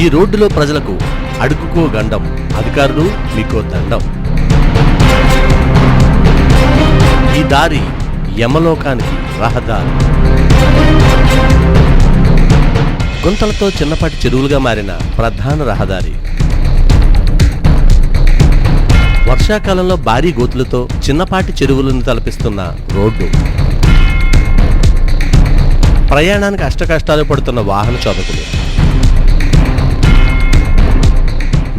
ఈ రోడ్డులో ప్రజలకు అడుగుకో గండం అధికారులు మీకో దండం. ఈ దారి యమలోకానికి రహదారి. గుంతలతో చిన్నపాటి చెరువులుగా మారిన ప్రధాన రహదారి. వర్షాకాలంలో భారీ గోతులతో చిన్నపాటి చెరువులను తలపిస్తున్న రోడ్డు. ప్రయాణానికి అష్టకష్టాలు పడుతున్న వాహన చోదకులు.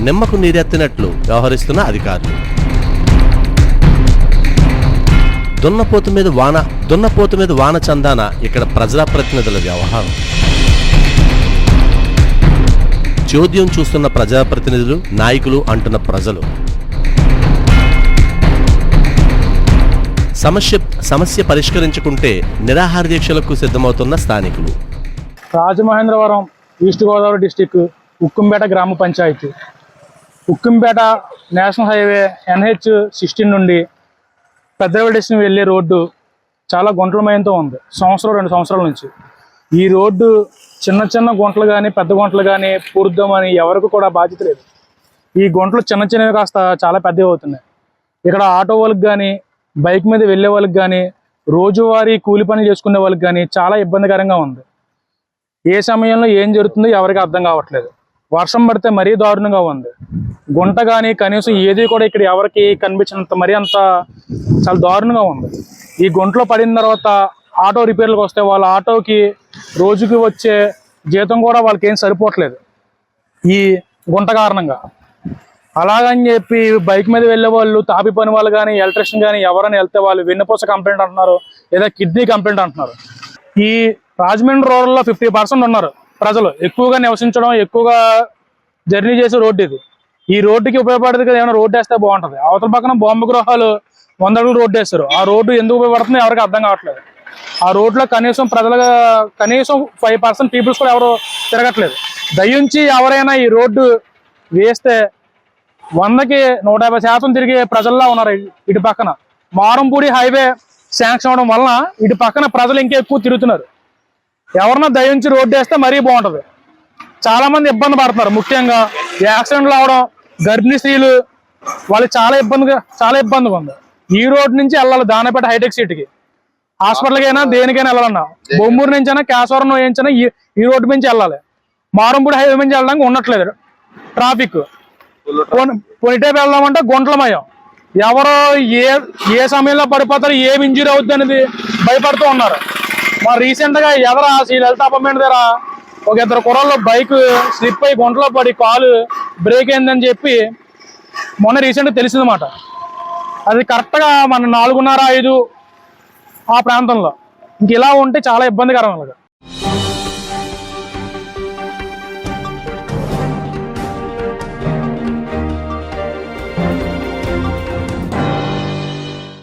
నిమ్మకు నీరెత్తినట్లు వ్యవహరిస్తున్న అధికారులు. దున్నపోతు మీద వాన దున్నపోతు మీద వాన చందాన ఇక్కడ ప్రజాప్రతినిధుల వ్యవహారం. చోద్యం చూస్తున్న ప్రజాప్రతినిధులు నాయకులు అంటున్న ప్రజలు. సమస్య సమస్య పరిష్కరించుకుంటే నిరాహార దీక్షలకు సిద్ధమవుతున్న స్థానికులు. రాజమహేంద్రవరం ఈస్ట్ గోదావరి డిస్టిక్ ఉక్కుంపేట గ్రామ panchayat. Ukkumpeta national highway NH sixteen నుండి పెద్దవడేసిన వెళ్ళే రోడ్డు చాలా గుంటలమయంతో ఉంది. సంవత్సరం రెండు సంవత్సరాల నుంచి. ఈ రోడ్డు చిన్న చిన్న గుంటలు కానీ పెద్ద గుంటలు కానీ పూర్దామని ఎవరికి కూడా బాధ్యత లేదు. ఈ గుంటలు చిన్న చిన్నవి కాస్త చాలా పెద్దవి అవుతున్నాయి. ఇక్కడ ఆటో వాళ్ళకి కానీ బైక్ మీద వెళ్ళే వాళ్ళకి కానీ రోజువారీ కూలి పనులు చేసుకునే వాళ్ళకి కానీ చాలా ఇబ్బందికరంగా ఉంది. ఏ సమయంలో ఏం జరుగుతుందో ఎవరికి అర్థం కావట్లేదు. వర్షం పడితే మరీ దారుణంగా ఉంది. గుంట కానీ కనీసం ఏది కూడా ఇక్కడ ఎవరికి కనిపించినంత మరీ అంత చాలా దారుణంగా ఉంది. ఈ గుంటలో పడిన తర్వాత ఆటో రిపేర్లకు వస్తే వాళ్ళ ఆటోకి రోజుకి వచ్చే జీతం కూడా వాళ్ళకి ఏం సరిపోవట్లేదు. ఈ గుంట కారణంగా. అలాగని చెప్పి బైక్ మీద వెళ్ళే వాళ్ళు తాపి పని వాళ్ళు కానీ ఎలక్ట్రిషియన్ కానీ ఎవరైనా వెళ్తే వాళ్ళు వెన్నుపూస కంప్లైంట్ అంటున్నారు లేదా కిడ్నీ కంప్లైంట్ అంటున్నారు. ఈ రాజమండ్రి రోడ్లో ఫిఫ్టీ పర్సెంట్ ఉన్నారు ప్రజలు. ఎక్కువగా నివసించడం ఎక్కువగా జర్నీ చేసే రోడ్డు ఇది. ఈ రోడ్డుకి ఉపయోగపడదు కదా ఏమైనా రోడ్డు వేస్తే బాగుంటుంది. అవతల పక్కన బొమ్మ గృహాలు వంద అడుగులు రోడ్డు వేస్తారు ఆ రోడ్డు ఎందుకు ఉపయోగపడుతుందో ఎవరికి అర్థం కావట్లేదు. ఆ రోడ్లో కనీసం ప్రజల కనీసం ఫైవ్ పర్సెంట్ పీపుల్స్ కూడా ఎవరు తిరగట్లేదు. దయించి ఎవరైనా ఈ రోడ్డు వేస్తే వందకి నూట యాభై శాతం తిరిగే ప్రజల్లా ఉన్నారు ఇటు పక్కన. మారంపూడి హైవే శాంక్షన్ అవడం వలన ఇటు పక్కన ప్రజలు ఇంకా ఎక్కువ తిరుగుతున్నారు. ఎవరన్నా దయించి రోడ్డు వేస్తే మరీ బాగుంటుంది. చాలామంది ఇబ్బంది పడుతున్నారు. ముఖ్యంగా యాక్సిడెంట్లు అవడం గర్భిణీ స్త్రీలు వాళ్ళకి చాలా ఇబ్బందిగా చాలా ఇబ్బందిగా ఉంది. ఈ రోడ్ నుంచి వెళ్ళాలి దానపేట హైటెక్ సిటీకి. హాస్పిటల్కి అయినా దేనికైనా వెళ్ళాలన్నా. బొమ్మూరు నుంచి అయినా కేశవరం నుంచి అయినా ఈ రోడ్డు నుంచి వెళ్ళాలి. మారంపూడి హైవే నుంచి వెళ్ళడానికి ఉండట్లేదు. ట్రాఫిక్. పొనిటే వెళ్దామంటే గుంటలమయం. ఎవరో ఏ ఏ సమయంలో పడిపోతారు ఏ ఇంజురీ అవుద్ది అనేది భయపడుతూ ఉన్నారు. మా రీసెంట్గా ఎదర శ్రీ లలిత అపార్ట్మెంట్ దగ్గర ఒక ఇద్దరు కుర్రల్లో బైక్ స్లిప్ అయి గుంటలో పడి కాలు బ్రేక్ అయిందని చెప్పి మొన్న రీసెంట్గా తెలిసిందన్నమాట. అది కరెక్ట్గా మన నాలుగున్నర ఐదు ఆ ప్రాంతంలో. ఇంక ఇలా ఉంటే చాలా ఇబ్బందికరం అలాగా